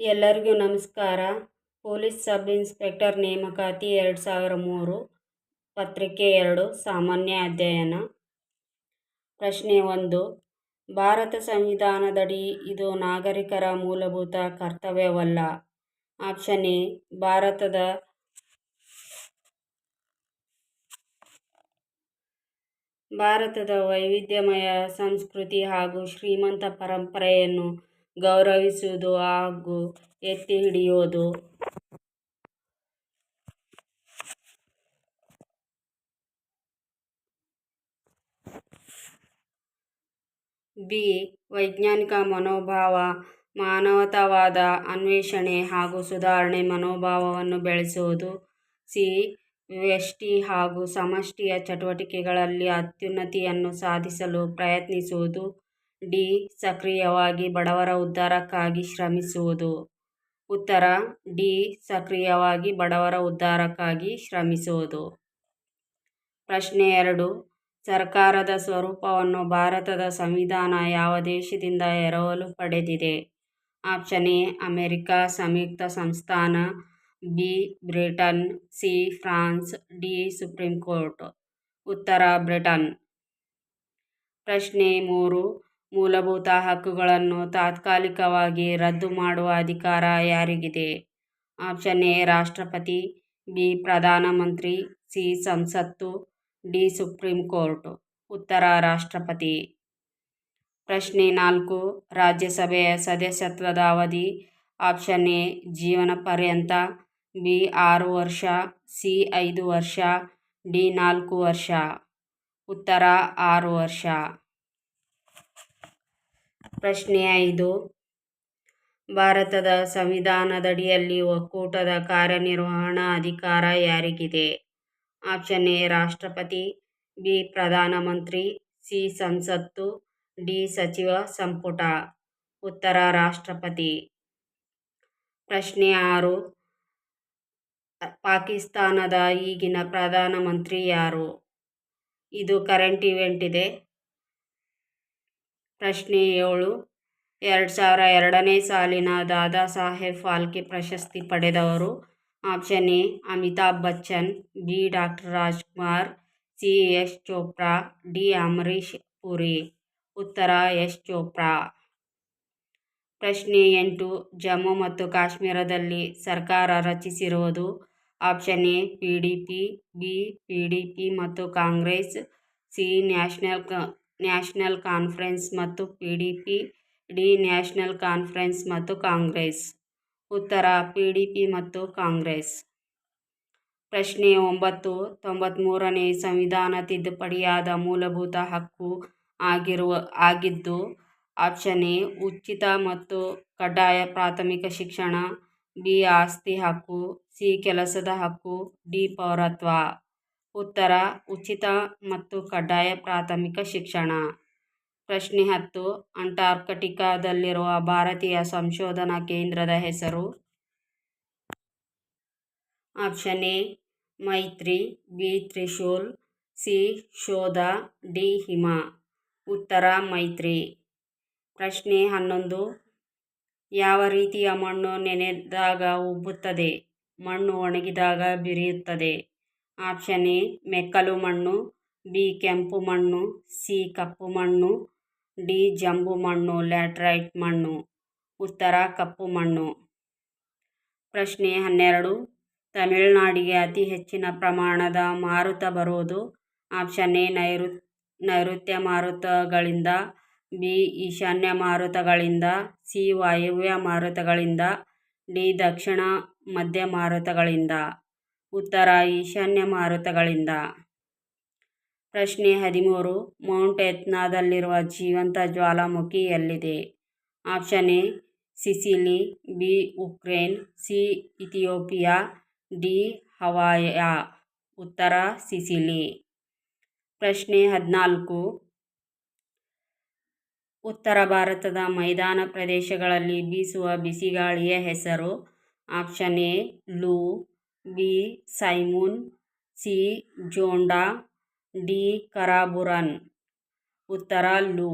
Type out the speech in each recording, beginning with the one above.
ಎಲ್ಲರಿಗೂ ನಮಸ್ಕಾರ. Police sub inspector ನೇಮಕಾತಿ ಎರಡು ಸಾವಿರ ಮೂರು, ಪತ್ರಿಕೆ ಎರಡು, ಸಾಮಾನ್ಯ ಅಧ್ಯಯನ. ಪ್ರಶ್ನೆ ಒಂದು, ಭಾರತ ಸಂವಿಧಾನದಡಿ ಇದು ನಾಗರಿಕರ ಮೂಲಭೂತ ಕರ್ತವ್ಯವಲ್ಲ? ಆಪ್ಷನ್ ಎ, ಭಾರತದ ಭಾರತದ ವೈವಿಧ್ಯಮಯ ಸಂಸ್ಕೃತಿ ಹಾಗೂ ಶ್ರೀಮಂತ ಪರಂಪರೆಯನ್ನು ಗೌರವಿಸುವುದು ಹಾಗೂ ಎತ್ತಿ ಹಿಡಿಯುವುದು. ಬಿ. ವೈಜ್ಞಾನಿಕ ಮನೋಭಾವ, ಮಾನವತಾವಾದ ಅನ್ವೇಷಣೆ ಹಾಗೂ ಸುಧಾರಣೆ ಮನೋಭಾವವನ್ನು ಬೆಳೆಸುವುದು. ಸಿ. ವ್ಯಷ್ಟಿ ಹಾಗೂ ಸಮಷ್ಟಿಯ ಚಟುವಟಿಕೆಗಳಲ್ಲಿ ಅತ್ಯುನ್ನತಿಯನ್ನು ಸಾಧಿಸಲು ಪ್ರಯತ್ನಿಸುವುದು. ಡಿ. ಸಕ್ರಿಯವಾಗಿ ಬಡವರ ಉದ್ಧಾರಕ್ಕಾಗಿ ಶ್ರಮಿಸುವುದು. ಉತ್ತರ, ಡಿ. ಸಕ್ರಿಯವಾಗಿ ಬಡವರ ಉದ್ಧಾರಕ್ಕಾಗಿ ಶ್ರಮಿಸುವುದು. ಪ್ರಶ್ನೆ ಎರಡು. ಸರ್ಕಾರದ ಸ್ವರೂಪವನ್ನು ಭಾರತದ ಸಂವಿಧಾನ ಯಾವ ದೇಶದಿಂದ ಎರವಲು ಪಡೆದಿದೆ? ಆಪ್ಷನ್ ಎ, ಅಮೆರಿಕ ಸಂಯುಕ್ತ ಸಂಸ್ಥಾನ, B, Britain, C, France, D, supreme court. ಉತ್ತರ, ಬ್ರಿಟನ್. ಪ್ರಶ್ನೆ ಮೂರು. ಮೂಲಭೂತ ಹಕ್ಕುಗಳನ್ನು ತಾತ್ಕಾಲಿಕವಾಗಿ ರದ್ದು ಮಾಡುವ ಅಧಿಕಾರ ಯಾರಿಗಿದೆ? ಆಪ್ಷನ್ ಎ, ರಾಷ್ಟ್ರಪತಿ. ಬಿ, ಪ್ರಧಾನಮಂತ್ರಿ. ಸಿ, ಸಂಸತ್ತು. D, supreme court. ಉತ್ತರ, ರಾಷ್ಟ್ರಪತಿ. ಪ್ರಶ್ನೆ ನಾಲ್ಕು, ರಾಜ್ಯಸಭೆಯ ಸದಸ್ಯತ್ವದ ಅವಧಿ. ಆಪ್ಷನ್ ಎ ಜೀವನ ಪರ್ಯಂತ ಬಿ, ಆರು ವರ್ಷ. ಸಿ, ಐದು ವರ್ಷ. ಡಿ, ನಾಲ್ಕು ವರ್ಷ. ಉತ್ತರ, ಆರು ವರ್ಷ. ಪ್ರಶ್ನೆ ಐದು. ಭಾರತದ ಸಂವಿಧಾನದಡಿಯಲ್ಲಿ ಒಕ್ಕೂಟದ ಕಾರ್ಯನಿರ್ವಹಣಾ ಅಧಿಕಾರ ಯಾರಿಗಿದೆ? ಆಪ್ಷನ್ ಎ, ರಾಷ್ಟ್ರಪತಿ. ಬಿ, ಪ್ರಧಾನಮಂತ್ರಿ. ಸಿ, ಸಂಸತ್ತು. ಡಿ, ಸಚಿವ ಸಂಪುಟ. ಉತ್ತರ, ರಾಷ್ಟ್ರಪತಿ. ಪ್ರಶ್ನೆ ಆರು. ಪಾಕಿಸ್ತಾನದ ಈಗಿನ ಪ್ರಧಾನಮಂತ್ರಿ ಯಾರು? ಇದು ಕರೆಂಟ್ ಇವೆಂಟ್ ಇದೆ. ಪ್ರಶ್ನೆ ಏಳು. ಎರಡು ಸಾವಿರ ಎರಡನೇ ಸಾಲಿನ ದಾದಾ ಸಾಹೇಬ್ ಫಾಲ್ಕೆ ಪ್ರಶಸ್ತಿ ಪಡೆದವರು option A, Amitabh Bachchan, B, doctor Rajkumar, C, S Chopra, D Amrish Puri. ಉತ್ತರ, ಎಸ್ ಚೋಪ್ರಾ. ಪ್ರಶ್ನೆ ಎಂಟು, ಜಮ್ಮು ಮತ್ತು ಕಾಶ್ಮೀರದಲ್ಲಿ ಸರ್ಕಾರ ರಚಿಸಿರುವುದು option A, P D P, B, P D P ಮತ್ತು Congress, C, national national conference ಮತ್ತು P D P, D national conference ಮತ್ತು ಕಾಂಗ್ರೆಸ್. ಉತ್ತರ, ಪಿ ಡಿ ಪಿ ಮತ್ತು ಕಾಂಗ್ರೆಸ್. ಪ್ರಶ್ನೆ ಒಂಬತ್ತು ತೊಂಬತ್ತ್ಮೂರನೇ ಸಂವಿಧಾನ ತಿದ್ದುಪಡಿಯಾದ ಮೂಲಭೂತ ಹಕ್ಕು ಆಗಿರುವ, ಆಗಿದ್ದು, ಆಪ್ಷನ್ ಎ, ಉಚಿತ ಮತ್ತು ಕಡ್ಡಾಯ ಪ್ರಾಥಮಿಕ ಶಿಕ್ಷಣ, ಬಿ, ಆಸ್ತಿ ಹಕ್ಕು, ಸಿ, ಕೆಲಸದ ಹಕ್ಕು, ಡಿ, ಪೌರತ್ವ. ಉತ್ತರ, ಉಚಿತ ಮತ್ತು ಕಡ್ಡಾಯ ಪ್ರಾಥಮಿಕ ಶಿಕ್ಷಣ. ಪ್ರಶ್ನೆ ಹತ್ತು, ಅಂಟಾರ್ಕಟಿಕಾದಲ್ಲಿರುವ ಭಾರತೀಯ ಸಂಶೋಧನಾ ಕೇಂದ್ರದ ಹೆಸರು? Option A, Maitri, B, Trishul, C, Shodha, D, Hima. ಉತ್ತರ, ಮೈತ್ರಿ. ಪ್ರಶ್ನೆ ಹನ್ನೊಂದು, ಯಾವ ರೀತಿಯ ಮಣ್ಣು ನೆನೆದಾಗ ಉಬ್ಬುತ್ತದೆ? ಮಣ್ಣು ಒಣಗಿದಾಗ ಬಿರಿಯುತ್ತದೆ. ಆಪ್ಷನ್ ಎ, ಮೆಕ್ಕಲು ಮಣ್ಣು, ಬಿ, ಕೆಂಪು ಮಣ್ಣು, ಸಿ, ಕಪ್ಪು ಮಣ್ಣು, ಡಿ, ಜಂಬು ಮಣ್ಣು, ಲ್ಯಾಟ್ರೈಟ್ ಮಣ್ಣು. ಉತ್ತರ, ಕಪ್ಪು ಮಣ್ಣು. ಪ್ರಶ್ನೆ ಹನ್ನೆರಡು, ತಮಿಳುನಾಡಿಗೆ ಅತಿ ಹೆಚ್ಚಿನ ಪ್ರಮಾಣದ ಮಾರುತ ಬರುವುದು ಆಪ್ಷನ್ ಎ ನೈಋ ನೈಋತ್ಯ ಮಾರುತಗಳಿಂದ, ಬಿ, ಈಶಾನ್ಯ ಮಾರುತಗಳಿಂದ, ಸಿ, ವಾಯುವ್ಯ ಮಾರುತಗಳಿಂದ, ಡಿ, ದಕ್ಷಿಣ ಮಧ್ಯ ಮಾರುತಗಳಿಂದ. ಉತ್ತರ ಈಶಾನ್ಯ ಮಾರುತಗಳಿಂದ. ಪ್ರಶ್ನೆ ಹದಿಮೂರು, ಮೌಂಟ್ ಎತ್ನಾದಲ್ಲಿರುವ ಜೀವಂತ ಜ್ವಾಲಾಮುಖಿ ಎಲ್ಲಿದೆ? Option A, Sicily, B, Ukraine, C, Ethiopia, D, Hawaii. ಉತ್ತರ, ಸಿಸಿಲಿ. ಪ್ರಶ್ನೆ ಹದಿನಾಲ್ಕು, ಉತ್ತರ ಭಾರತದ ಮೈದಾನ ಪ್ರದೇಶಗಳಲ್ಲಿ ಬೀಸುವ ಬಿಸಿಗಾಳಿಯ ಹೆಸರು? Option A, Loo. B. Simoom, C. Zonda, D. Karaburan. ಉತ್ತರ ಲೂ.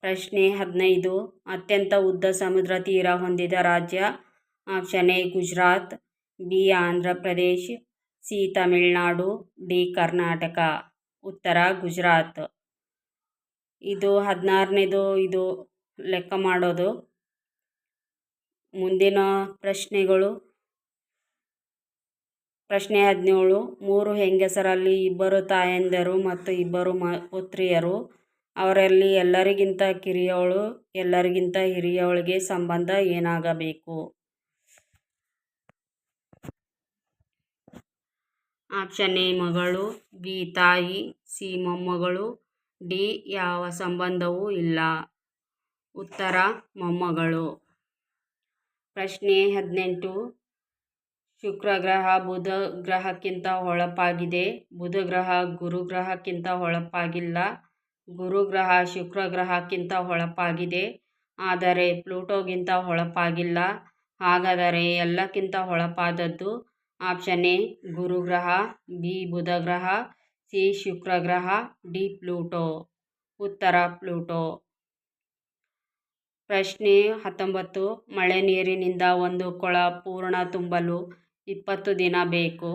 ಪ್ರಶ್ನೆ ಹದಿನೈದು. ಅತ್ಯಂತ ಉದ್ದ ಸಮುದ್ರ ತೀರ ಹೊಂದಿದ ರಾಜ್ಯ option A, Gujarat, B. Andhra Pradesh, C. Tamil Nadu, D. Karnataka. ಉತ್ತರ ಗುಜರಾತ್. ಇದು ಹದಿನಾರನೇದು ಇದು ಲೆಕ್ಕ ಮಾಡೋದು. ಮುಂದಿನ ಪ್ರಶ್ನೆಗಳು. ಪ್ರಶ್ನೆ ಹದಿನೇಳು, ಮೂರು ಹೆಂಗಸರಲ್ಲಿ ಇಬ್ಬರು ತಾಯಂದಿರು ಮತ್ತು ಇಬ್ಬರು ಮ, ಪುತ್ರಿಯರು. ಅವರಲ್ಲಿ ಎಲ್ಲರಿಗಿಂತ ಕಿರಿಯವಳು, ಎಲ್ಲರಿಗಿಂತ ಹಿರಿಯವಳಿಗೆ ಸಂಬಂಧ ಏನಾಗಬೇಕು? ಆಪ್ಷನ್ ಎ, ಮಗಳು. ಬಿ, ತಾಯಿ. ಸಿ, ಮೊಮ್ಮಗಳು. ಡಿ, ಯಾವ ಸಂಬಂಧವೂ ಇಲ್ಲ. ಉತ್ತರ, ಮೊಮ್ಮಗಳು. ಪ್ರಶ್ನೆ ಹದಿನೆಂಟು ಶುಕ್ರ ಗ್ರಹ ಬುಧ ಗ್ರಹಕ್ಕಿಂತ ಹೊಳಪಾಗಿದೆ. ಬುಧ ಗ್ರಹ ಗುರು ಗ್ರಹಕ್ಕಿಂತ ಹೊಳಪಾಗಿಲ್ಲ. ಗುರು ಗ್ರಹ ಶುಕ್ರ ಗ್ರಹಕ್ಕಿಂತ ಹೊಳಪಾಗಿದೆ. ಆದರೆ ಪ್ಲೂಟೋಗಿಂತ ಹೊಳಪಾಗಿಲ್ಲ. ಹಾಗಾದರೆ ಎಲ್ಲಕ್ಕಿಂತ ಹೊಳಪಾದದ್ದು ಆಪ್ಷನ್ ಎ ಗುರು ಗ್ರಹ, ಬಿ ಬುಧ ಗ್ರಹ, ಸಿ ಶುಕ್ರ ಗ್ರಹ, ಡಿ ಪ್ಲೂಟೋ. ಉತ್ತರ ಪ್ಲೂಟೋ. ಪ್ರಶ್ನೆ ಹತ್ತೊಂಬತ್ತು. ಮಳೆ ನೀರಿನಿಂದ ಒಂದು ಕೊಳ ಪೂರ್ಣ ತುಂಬಲು ಇಪ್ಪತ್ತು ದಿನ ಬೇಕು.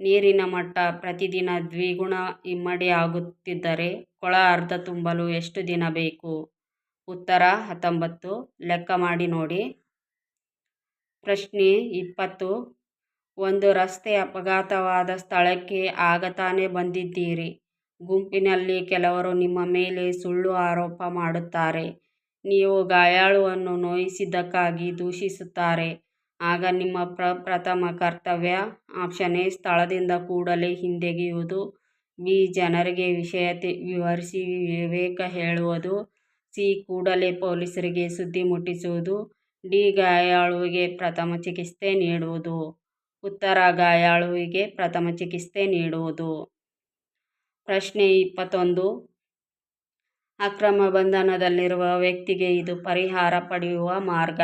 ನೀರಿನ ಮಟ್ಟ ಪ್ರತಿದಿನ ದ್ವಿಗುಣ ಇಮ್ಮಡಿ ಆಗುತ್ತಿದ್ದರೆ ಕೊಳ ಅರ್ಧ ತುಂಬಲು ಎಷ್ಟು ದಿನ ಬೇಕು? ಉತ್ತರ ಹತ್ತೊಂಬತ್ತು. ಲೆಕ್ಕ ಮಾಡಿ ನೋಡಿ. ಪ್ರಶ್ನೆ ಇಪ್ಪತ್ತು. ಒಂದು ರಸ್ತೆ ಅಪಘಾತವಾದ ಸ್ಥಳಕ್ಕೆ ಆಗ ತಾನೇ ಬಂದಿದ್ದೀರಿ. ಗುಂಪಿನಲ್ಲಿ ಕೆಲವರು ನಿಮ್ಮ ಮೇಲೆ ಸುಳ್ಳು ಆರೋಪ ಮಾಡುತ್ತಾರೆ. ನೀವು ಗಾಯಾಳುವನ್ನು ನೋಯಿಸಿದ್ದಕ್ಕಾಗಿ ದೂಷಿಸುತ್ತಾರೆ. ಆಗ ನಿಮ್ಮ ಪ್ರಪ್ರಥಮ ಕರ್ತವ್ಯ ಆಪ್ಷನ್ ಎ ಸ್ಥಳದಿಂದ ಕೂಡಲೇ ಹಿಂದೆಗೆಯುವುದು. ಬಿ ಜನರಿಗೆ ವಿಷಯ ವಿವರಿಸಿ ವಿವೇಕ ಹೇಳುವುದು. ಸಿ, ಕೂಡಲೇ ಪೊಲೀಸರಿಗೆ ಸುದ್ದಿ ಮುಟ್ಟಿಸುವುದು. ಡಿ, ಗಾಯಾಳುವಿಗೆ ಪ್ರಥಮ ಚಿಕಿತ್ಸೆ ನೀಡುವುದು. ಉತ್ತರ, ಗಾಯಾಳುವಿಗೆ ಪ್ರಥಮ ಚಿಕಿತ್ಸೆ ನೀಡುವುದು. ಪ್ರಶ್ನೆ ಇಪ್ಪತ್ತೊಂದು. ಅಕ್ರಮ ಬಂಧನದಲ್ಲಿರುವ ವ್ಯಕ್ತಿಗೆ ಇದು ಪರಿಹಾರ ಪಡೆಯುವ ಮಾರ್ಗ.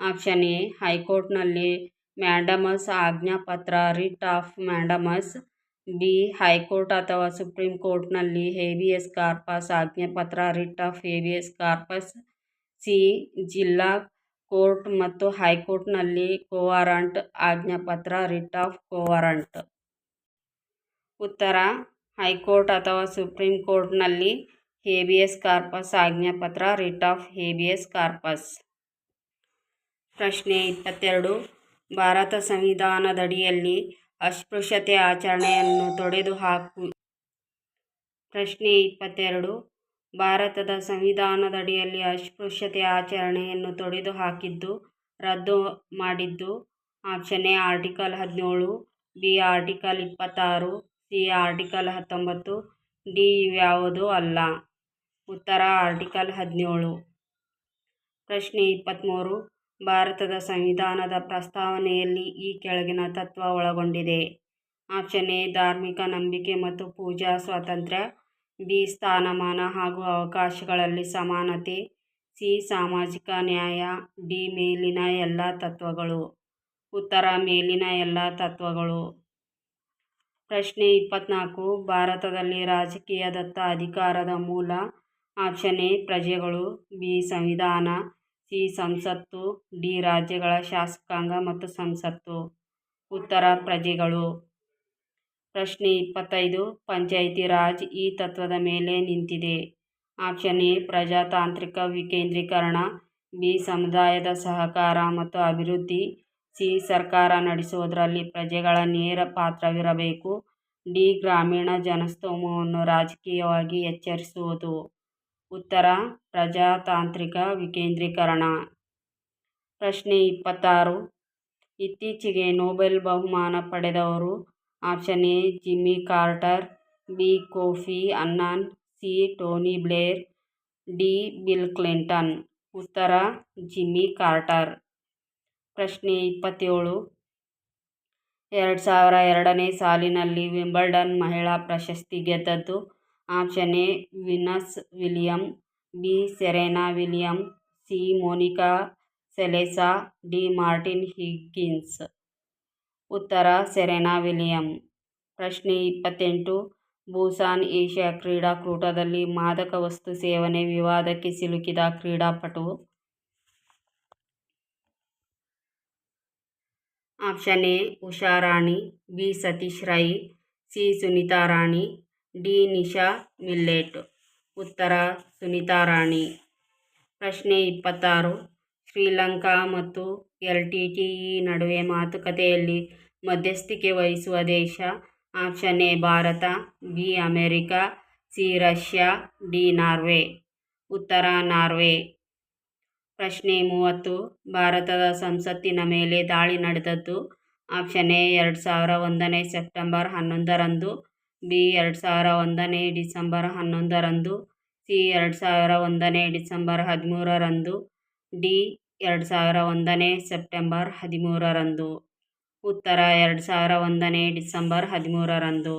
ಆಪ್ಷನ್ ಎ ಹೈಕೋರ್ಟ್ನಲ್ಲಿ mandamus ಆಜ್ಞಾಪತ್ರ writ of mandamus. B, high court ಅಥವಾ ಸುಪ್ರೀಂ ಕೋರ್ಟ್ನಲ್ಲಿ habeas corpus ಆಜ್ಞಾಪತ್ರ writ of habeas corpus. C, ಜಿಲ್ಲಾ ಕೋರ್ಟ್ ಮತ್ತು ಹೈಕೋರ್ಟ್ನಲ್ಲಿ ಕೋವಾರಂಟ್ ಆಜ್ಞಾಪತ್ರ ರಿಟ್ ಆಫ್ ಕೋವಾರಂಟ್. ಉತ್ತರ, ಹೈಕೋರ್ಟ್ ಅಥವಾ ಸುಪ್ರೀಂ ಕೋರ್ಟ್ನಲ್ಲಿ ಹೇಬಿಯಸ್ ಕಾರ್ಪಸ್ ಆಜ್ಞಾಪತ್ರ ರಿಟ್ ಆಫ್ ಹೇಬಿಯಸ್ ಕಾರ್ಪಸ್. ಪ್ರಶ್ನೆ ಇಪ್ಪತ್ತೆರಡು. ಭಾರತ ಸಂವಿಧಾನದಡಿಯಲ್ಲಿ ಅಸ್ಪೃಶ್ಯತೆ ಆಚರಣೆಯನ್ನು ತೊಡೆದುಹಾಕು ಪ್ರಶ್ನೆ ಇಪ್ಪತ್ತೆರಡು. ಭಾರತದ ಸಂವಿಧಾನದಡಿಯಲ್ಲಿ ಅಸ್ಪೃಶ್ಯತೆ ಆಚರಣೆಯನ್ನು ತೊಡೆದು ಹಾಕಿದ್ದು ರದ್ದು ಮಾಡಿದ್ದು, ಆಪ್ಷನ್ ಎ, ಆರ್ಟಿಕಲ್ ಹದಿನೇಳು, ಬಿ, ಆರ್ಟಿಕಲ್ ಇಪ್ಪತ್ತಾರು, ಸಿ, ಆರ್ಟಿಕಲ್ ಹತ್ತೊಂಬತ್ತು, ಡಿ ಇವ್ಯಾವುದೂ ಅಲ್ಲ. ಉತ್ತರ, ಆರ್ಟಿಕಲ್ ಹದಿನೇಳು. ಪ್ರಶ್ನೆ ಇಪ್ಪತ್ತ್ಮೂರು ಭಾರತದ ಸಂವಿಧಾನದ ಪ್ರಸ್ತಾವನೆಯಲ್ಲಿ ಈ ಕೆಳಗಿನ ತತ್ವ ಒಳಗೊಂಡಿದೆ. ಆಪ್ಷನ್ ಎ ಧಾರ್ಮಿಕ ನಂಬಿಕೆ ಮತ್ತು ಪೂಜಾ ಸ್ವಾತಂತ್ರ್ಯ. ಬಿ, ಸ್ಥಾನಮಾನ ಹಾಗೂ ಅವಕಾಶಗಳಲ್ಲಿ ಸಮಾನತೆ. ಸಿ, ಸಾಮಾಜಿಕ ನ್ಯಾಯ. ಡಿ, ಮೇಲಿನ ಎಲ್ಲ ತತ್ವಗಳು. ಉತ್ತರ, ಮೇಲಿನ ಎಲ್ಲ ತತ್ವಗಳು. ಪ್ರಶ್ನೆ ಇಪ್ಪತ್ತ್ನಾಲ್ಕು ಭಾರತದಲ್ಲಿ ರಾಜಕೀಯ ದತ್ತ ಅಧಿಕಾರದ ಮೂಲ. ಆಪ್ಷನ್ ಎ ಪ್ರಜೆಗಳು. ಬಿ, ಸಂವಿಧಾನ. ಸಿ ಸಂಸತ್ತು, ಡಿ ರಾಜ್ಯಗಳ ಶಾಸಕಾಂಗ ಮತ್ತು ಸಂಸತ್ತು. ಉತ್ತರ ಪ್ರಜೆಗಳು. ಪ್ರಶ್ನೆ ಇಪ್ಪತ್ತೈದು, ಪಂಚಾಯಿತಿ ರಾಜ್ ಈ ತತ್ವದ ಮೇಲೆ ನಿಂತಿದೆ. ಆಪ್ಷನ್ ಎ, ಪ್ರಜಾತಾಂತ್ರಿಕ ವಿಕೇಂದ್ರೀಕರಣ. ಬಿ, ಸಮುದಾಯದ ಸಹಕಾರ ಮತ್ತು ಅಭಿವೃದ್ಧಿ. ಸಿ, ಸರ್ಕಾರ ನಡೆಸುವುದರಲ್ಲಿ ಪ್ರಜೆಗಳ ನೇರ ಪಾತ್ರವಿರಬೇಕು. ಡಿ, ಗ್ರಾಮೀಣ ಜನಸ್ತೋಮವನ್ನು ರಾಜಕೀಯವಾಗಿ ಎಚ್ಚರಿಸುವುದು. ಉತ್ತರ, ಪ್ರಜಾತಾಂತ್ರಿಕ ವಿಕೇಂದ್ರೀಕರಣ. ಪ್ರಶ್ನೆ ಇಪ್ಪತ್ತಾರು. ಇತ್ತೀಚೆಗೆ ನೊಬೆಲ್ ಬಹುಮಾನ ಪಡೆದವರು option A, Jimmy Carter, B, Kofi Annan, C, Tony Blair, D, Bill Clinton. ಉತ್ತರ, ಜಿಮ್ಮಿ ಕಾರ್ಟರ್. ಪ್ರಶ್ನೆ ಇಪ್ಪತ್ತೇಳು. ಎರಡು ಸಾವಿರ ಎರಡನೇ ಸಾಲಿನಲ್ಲಿ ವಿಂಬಲ್ಡನ್ ಮಹಿಳಾ ಪ್ರಶಸ್ತಿ ಗೆದ್ದದ್ದು option A Venus William B Serena William C Monica Seles, D Martin Hingis. ಉತ್ತರ, ಸೆರೆನಾ ವಿಲಿಯಮ್ ಪ್ರಶ್ನೆ ಇಪ್ಪತ್ತೆಂಟು. ಬೂಸಾನ್ ಏಷ್ಯಾ ಕ್ರೀಡಾಕೂಟದಲ್ಲಿ ಮಾದಕ ವಸ್ತು ಸೇವನೆ ವಿವಾದಕ್ಕೆ ಸಿಲುಕಿದ ಕ್ರೀಡಾಪಟು. Option A Usha B Satish Rai, C Sunita Rani D. Nisha Millet. ಉತ್ತರ, ಸುನೀತಾ ರಾಣಿ. ಪ್ರಶ್ನೆ ಇಪ್ಪತ್ತಾರು. ಶ್ರೀಲಂಕಾ ಮತ್ತು ಎಲ್ ಟಿ ಟಿ ಇ ನಡುವೆ ಮಾತುಕತೆಯಲ್ಲಿ ಮಧ್ಯಸ್ಥಿಕೆ ವಹಿಸುವ ದೇಶ option A, Bharat, B, America, C, Russia, D, Norway. ಉತ್ತರ, ನಾರ್ವೆ. ಪ್ರಶ್ನೆ ಮೂವತ್ತು. ಭಾರತದ ಸಂಸತ್ತಿನ ಮೇಲೆ ದಾಳಿ ನಡೆದದ್ದು ಆಪ್ಷನ್ ಎ, ಎರಡು ಸಾವಿರ ಒಂದನೇ ಸೆಪ್ಟೆಂಬರ್ ಹನ್ನೊಂದರಂದು. ಬಿ ಎರಡು ಸಾವಿರ ಒಂದನೇ ಡಿಸೆಂಬರ್ ಹನ್ನೊಂದರಂದು, ಸಿ ಎರಡು ಸಾವಿರ ಒಂದನೇ ಡಿಸೆಂಬರ್ ಹದಿಮೂರರಂದು, ಡಿ ಎರಡು ಸಾವಿರ ಒಂದನೇ ಸೆಪ್ಟೆಂಬರ್ ಹದಿಮೂರರಂದು. ಉತ್ತರ ಎರಡು ಸಾವಿರ ಒಂದನೇ ಡಿಸೆಂಬರ್ ಹದಿಮೂರರಂದು.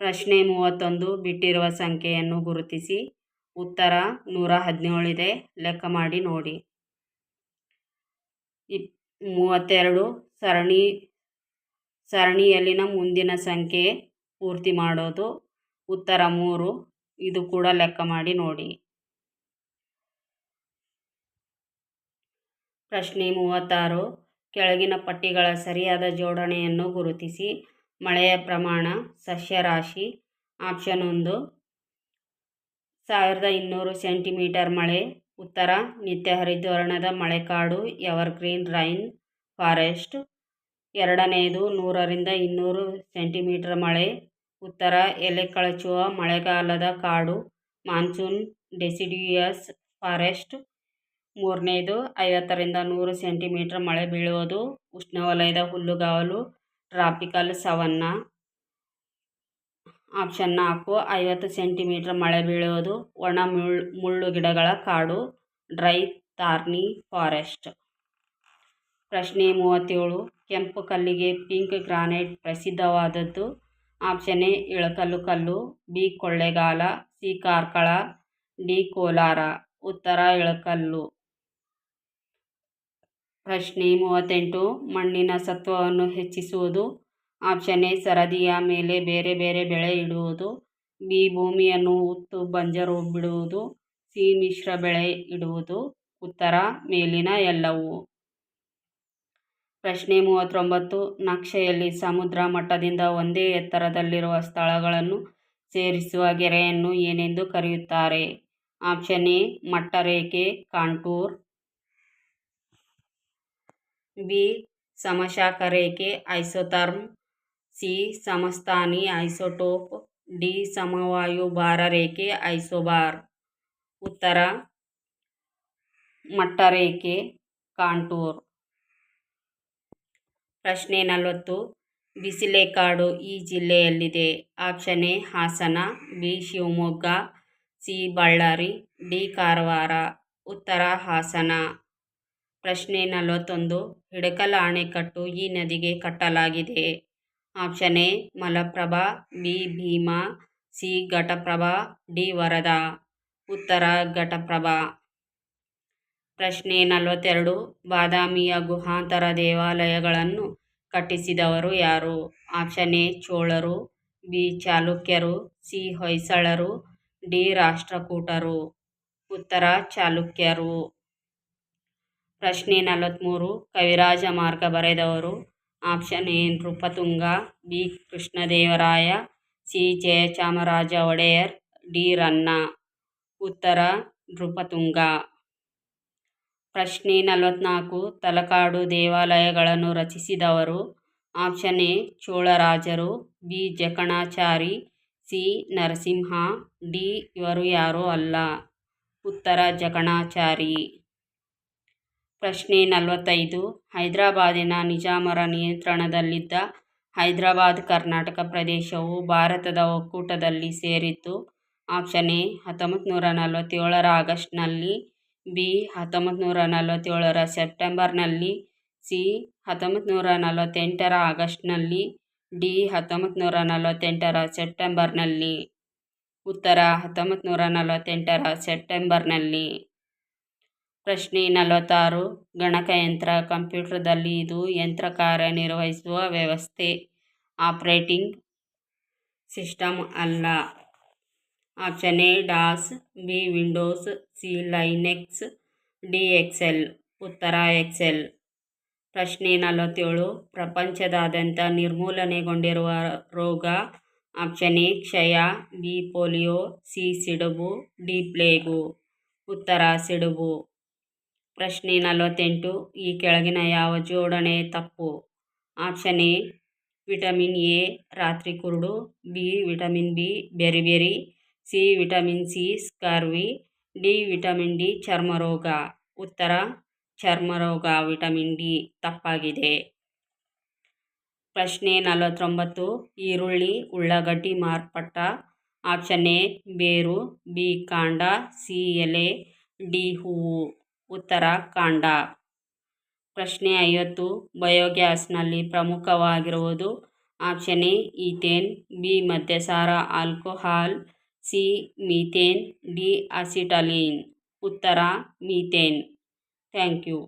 ಪ್ರಶ್ನೆ ಮೂವತ್ತೊಂದು ಬಿಟ್ಟಿರುವ ಸಂಖ್ಯೆಯನ್ನು ಗುರುತಿಸಿ. ಉತ್ತರ ನೂರ ಹದಿನೇಳಿದೆ. ಲೆಕ್ಕ ಮಾಡಿ ನೋಡಿ. ಇಪ್ ಮೂವತ್ತೆರಡು ಸರಣಿ, ಸರಣಿಯಲ್ಲಿನ ಮುಂದಿನ ಸಂಖ್ಯೆ ಪೂರ್ತಿ ಮಾಡೋದು ಉತ್ತರ ಮೂರು. ಇದು ಕೂಡ ಲೆಕ್ಕ ಮಾಡಿ ನೋಡಿ. ಪ್ರಶ್ನೆ ಮೂವತ್ತಾರು. ಕೆಳಗಿನ ಪಟ್ಟಿಗಳ ಸರಿಯಾದ ಜೋಡಣೆಯನ್ನು ಗುರುತಿಸಿ. ಮಳೆಯ ಪ್ರಮಾಣ, ಸಸ್ಯರಾಶಿ, ಆಪ್ಷನ್ ಒಂದು. ಸಾವಿರದ ಇನ್ನೂರು ಸೆಂಟಿಮೀಟರ್ ಮಳೆ, ಉತ್ತರ ನಿತ್ಯ ಹರಿದ್ವರ್ಣದ ಮಳೆಕಾಡು ಎವರ್ಗ್ರೀನ್ ರೈನ್ ಫಾರೆಸ್ಟ್ ಎರಡನೆಯದು ನೂರರಿಂದ ಇನ್ನೂರು ಸೆಂಟಿಮೀಟರ್ ಮಳೆ ಉತ್ತರ ಎಲೆಕಳಚುವ ಮಳೆಗಾಲದ ಕಾಡು, ಮಾನ್ಸೂನ್ ಡೆಸಿಡ್ಯೂಯಸ್ ಫಾರೆಸ್ಟ್. ಮೂರನೇದು, ಐವತ್ತರಿಂದ ನೂರು ಸೆಂಟಿಮೀಟರ್ ಮಳೆ ಬೀಳುವುದು ಉಷ್ಣವಲಯದ ಹುಲ್ಲುಗಾವಲು, ಟ್ರಾಪಿಕಲ್ ಸವನ್ನ ಆಪ್ಷನ್ ನಾಲ್ಕು, ಐವತ್ತು ಸೆಂಟಿಮೀಟರ್ ಮಳೆ ಬೀಳುವುದು ಒಣ ಮುಳ್ಳು ಮುಳ್ಳು ಗಿಡಗಳ ಕಾಡು, ಡ್ರೈ ತಾರ್ನಿ ಫಾರೆಸ್ಟ್. ಪ್ರಶ್ನೆ ಮೂವತ್ತೇಳು, ಕೆಂಪು ಕಲ್ಲಿಗೆ ಪಿಂಕ್ ಗ್ರಾನೈಟ್ ಪ್ರಸಿದ್ಧವಾದದ್ದು ಆಪ್ಷನ್ ಎ, ಇಳಕಲ್ಲು ಕಲ್ಲು, B, Kollegala, C, Karkala, D, Kolar. ಉತ್ತರ, ಇಳಕಲ್ಲು. ಪ್ರಶ್ನೆ ಮೂವತ್ತೆಂಟು, ಮಣ್ಣಿನ ಸತ್ವವನ್ನು ಹೆಚ್ಚಿಸುವುದು. ಆಪ್ಷನ್ ಎ, ಸರದಿಯ ಮೇಲೆ ಬೇರೆ ಬೇರೆ ಬೆಳೆ ಇಡುವುದು. ಬಿ, ಭೂಮಿಯನ್ನು ಉತ್ತು ಬಂಜರು ಬಿಡುವುದು. ಸಿ, ಮಿಶ್ರ ಬೆಳೆ ಇಡುವುದು. ಉತ್ತರ, ಮೇಲಿನ ಎಲ್ಲವೂ. ಪ್ರಶ್ನೆ ಮೂವತ್ತೊಂಬತ್ತು, ನಕ್ಷೆಯಲ್ಲಿ ಸಮುದ್ರ ಮಟ್ಟದಿಂದ ಒಂದೇ ಎತ್ತರದಲ್ಲಿರುವ ಸ್ಥಳಗಳನ್ನು ಸೇರಿಸುವ ಗೆರೆಯನ್ನು ಏನೆಂದು ಕರೆಯುತ್ತಾರೆ? ಆಪ್ಷನ್ ಎ, ಮಟ್ಟರೇಖೆ, ಕಾಂಟೂರ್. ಬಿ ಸಮಶಾಖ ರೇಖೆ ಐಸೋಥರ್ಮ್. ಸಿ, ಸಮಸ್ಥಾನಿ ಐಸೋಟೋಪ್. ಡಿ ಸಮವಾಯು ಭಾರ ರೇಖೆ ಐಸೋಬಾರ್. ಉತ್ತರ, ಮಟ್ಟರೇಖೆ, ಕಾಂಟೂರ್. ಪ್ರಶ್ನೆ ನಲವತ್ತು. ಬಿಸಿಲೇಕಾಡು ಈ ಜಿಲ್ಲೆಯಲ್ಲಿದೆ. Option A, Hassan, B, Shivamogga, C, Ballari, D, Karwar. ಉತ್ತರ ಹಾಸನ. ಪ್ರಶ್ನೆ ನಲವತ್ತೊಂದು. ಹಿಡಕಲ್ ಅಣೆಕಟ್ಟು ಈ ನದಿಗೆ ಕಟ್ಟಲಾಗಿದೆ. Option A, Malaprabha, B, Bhima, C, Ghataprabha, D, Varada. ಉತ್ತರ ಘಟಪ್ರಭಾ. ಪ್ರಶ್ನೆ ನಲವತ್ತೆರಡು. ಬಾದಾಮಿಯ ಗುಹಾಂತರ ದೇವಾಲಯಗಳನ್ನು ಕಟ್ಟಿಸಿದವರು ಯಾರು? ಆಪ್ಷನ್ ಎ, ಚೋಳರು, ಬಿ, ಚಾಲುಕ್ಯರು, ಸಿ, ಹೊಯ್ಸಳರು, ಡಿ, ರಾಷ್ಟ್ರಕೂಟರು. ಉತ್ತರ, ಚಾಲುಕ್ಯರು. ಪ್ರಶ್ನೆ ನಲವತ್ತ್ಮೂರು ಕವಿರಾಜ ಮಾರ್ಗ ಬರೆದವರು. Option A, Nripatunga, B, Krishnadevaraya, C, Jayachamaraja Wodeyar, D, Ranna. ಉತ್ತರ, ನೃಪತುಂಗ. ಪ್ರಶ್ನೆ ನಲವತ್ತ್ನಾಲ್ಕು ತಲಕಾಡು ದೇವಾಲಯಗಳನ್ನು ರಚಿಸಿದವರು option A ಚೋಳರಾಜರು, B Jakanachari, C Narasimha, D ಇವರು ಯಾರೂ ಅಲ್ಲ. ಉತ್ತರ ಜಕಣಾಚಾರಿ. ಪ್ರಶ್ನೆ ನಲವತ್ತೈದು. ಹೈದರಾಬಾದಿನ ನಿಜಾಮರ ನಿಯಂತ್ರಣದಲ್ಲಿದ್ದ ಹೈದರಾಬಾದ್ ಕರ್ನಾಟಕ ಪ್ರದೇಶವು ಭಾರತದ ಒಕ್ಕೂಟದಲ್ಲಿ ಸೇರಿತ್ತು ಆಪ್ಷನ್ ಎ ಹತ್ತೊಂಬತ್ತು ನೂರ ನಲವತ್ತೇಳರ ಆಗಸ್ಟ್ನಲ್ಲಿ ಬಿ ಹತ್ತೊಂಬತ್ತು ನೂರ ನಲವತ್ತೇಳರ ಸೆಪ್ಟೆಂಬರ್ನಲ್ಲಿ, ಸಿ ಹತ್ತೊಂಬತ್ತು ನೂರ ನಲವತ್ತೆಂಟರ ಆಗಸ್ಟ್ನಲ್ಲಿ, ಡಿ ಹತ್ತೊಂಬತ್ತು ನೂರ ನಲವತ್ತೆಂಟರ ಸೆಪ್ಟೆಂಬರ್ನಲ್ಲಿ. ಉತ್ತರ ಹತ್ತೊಂಬತ್ತು ನೂರ ನಲವತ್ತೆಂಟರ ಸೆಪ್ಟೆಂಬರ್ನಲ್ಲಿ. ಪ್ರಶ್ನೆ ನಲವತ್ತಾರು ಗಣಕಯಂತ್ರ ಕಂಪ್ಯೂಟರ್ದಲ್ಲಿ ಇದು ಯಂತ್ರ ಕಾರ್ಯನಿರ್ವಹಿಸುವ ವ್ಯವಸ್ಥೆ. ಆಪರೇಟಿಂಗ್ ಸಿಸ್ಟಮ್ ಅಲ್ಲ. Option A, DOS, B, Windows, C, Linux, D, Excel. ಉತ್ತರ, ಎಕ್ಸೆಲ್. ಪ್ರಶ್ನೆ ನಲವತ್ತೇಳು, ಪ್ರಪಂಚದಾದ್ಯಂತ ನಿರ್ಮೂಲನೆಗೊಂಡಿರುವ ರೋಗ ಆಪ್ಷನ್ ಎ, ಕ್ಷಯ, ಬಿ, ಪೋಲಿಯೋ, ಸಿ, ಸಿಡುಬು, ಡಿ, ಪ್ಲೇಗು. ಉತ್ತರ, ಸಿಡುಬು. ಪ್ರಶ್ನೆ ನಲವತ್ತೆಂಟು, ಈ ಕೆಳಗಿನ ಯಾವ ಜೋಡಣೆ ತಪ್ಪು? ಆಪ್ಷನ್ ಎ, ವಿಟಮಿನ್ ಎ, ರಾತ್ರಿ ಕುರುಡು, B, vitamin B, beriberi C, vitamin C, scurvy, D, vitamin D, ಚರ್ಮರೋಗ. ಉತ್ತರ, ಚರ್ಮರೋಗ ವಿಟಮಿನ್ ಡಿ ತಪ್ಪಾಗಿದೆ. ಪ್ರಶ್ನೆ ನಲವತ್ತೊಂಬತ್ತು, ಈರುಳ್ಳಿ, ಉಳ್ಳಾಗಡ್ಡಿ ಮಾರ್ಪಟ್ಟ. ಆಪ್ಷನ್ ಎ, ಬೇರು. ಬಿ, ಕಾಂಡ. ಸಿ, ಎಲೆ. ಡಿ, ಹೂವು. ಉತ್ತರ, ಕಾಂಡ. ಪ್ರಶ್ನೆ ಐವತ್ತು, ಬಯೋಗ್ಯಾಸ್ನಲ್ಲಿ ಪ್ರಮುಖವಾಗಿರುವುದು option A, ethane. B, ಮದ್ಯಸಾರ, alcohol. C methane D acetylene Uttara methane. Thank you